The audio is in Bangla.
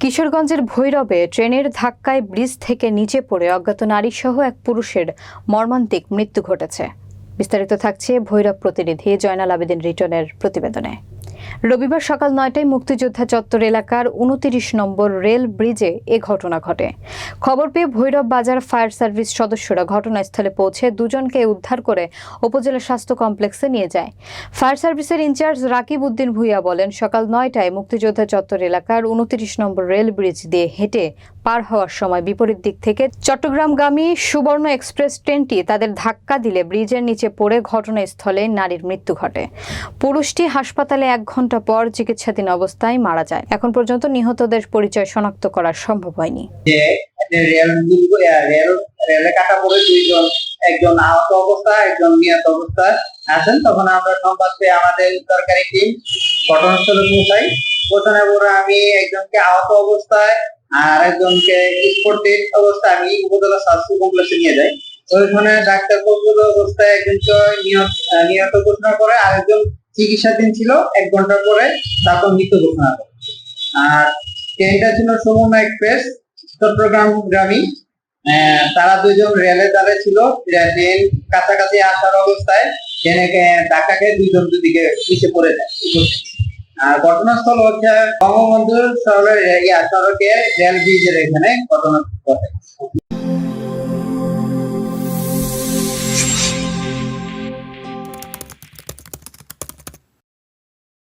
কিশোরগঞ্জের ভৈরবে ট্রেনের ধাক্কায় ব্রিজ থেকে নিচে পড়ে অজ্ঞাত নারী সহ এক পুরুষের মর্মান্তিক মৃত্যু ঘটেছে। বিস্তারিত থাকছে ভৈরব প্রতিনিধি জয়নাল আবেদিন রিটনের প্রতিবেদনে। রবিবার সকাল নয়টায় মুক্তিযোদ্ধা চত্বর এলাকার উনতিরিশ নম্বর রেল ব্রিজে এ ঘটনা ঘটে। খবর পেয়ে ভৈরব বাজার ফায়ার সার্ভিস সদস্যরা ঘটনাস্থলে পৌঁছে দুজনকে উদ্ধার করে উপজেলা স্বাস্থ্য কমপ্লেক্সে নিয়ে যায়। ফায়ার সার্ভিসের ইনচার্জ রাকিব উদ্দিন ভুইয়া বলেন, সকাল নয়টায় মুক্তিযোদ্ধা চত্বর এলাকার উনতিরিশ নম্বর রেল ব্রিজ দিয়ে হেঁটে পার হওয়ার সময় বিপরীত দিক থেকে চট্টগ্রামগামী সুবর্ণ এক্সপ্রেস ট্রেনটি তাদের ধাক্কা দিলে ব্রিজের নিচে পড়ে ঘটনাস্থলে নারীর মৃত্যু ঘটে। পুরুষটি হাসপাতালে এক ঘণ্টা পর চিকিৎসাধীন অবস্থায় মারা যায়। এখন পর্যন্ত নিহতদের পরিচয় শনাক্ত করা সম্ভব হয়নি। একজন আহত অবস্থায়, একজন নিহত অবস্থায় আছেন। তখন আমরা সংবাদ পেয়ে আমাদের সরকারি টিম ঘটনাস্থলে পৌঁছাই। পরে আমি একজনকে আহত অবস্থায় আর একজনকে স্পোর্টেড অবস্থায় আমি উপজেলা স্বাস্থ্য কমপ্লেক্সে নিয়ে যাই। ওইখানে ডাক্তার অবস্থায় একজনকে নিহত নিহত ঘোষণা করে আরেকজন চিকিৎসাধীন ছিল, এক ঘণ্টা পরে তারপর মৃত ঘোষণা করে আর ট্রেনটা ছিল সুবর্ণ এক্সপ্রেস, চট্টগ্রাম গ্রামী। তারা দুজন রেলের দ্বারে ছিল ট্রেন কাছাকাছি আসার অবস্থায় ট্রেনে খেয়ে দুইজন দুদিকে পিছিয়ে পড়ে যায় আর ঘটনাস্থল হচ্ছে বঙ্গবন্ধু সড়কের সড়কে রেল ব্রিজের এখানে ঘটনা ঘটে।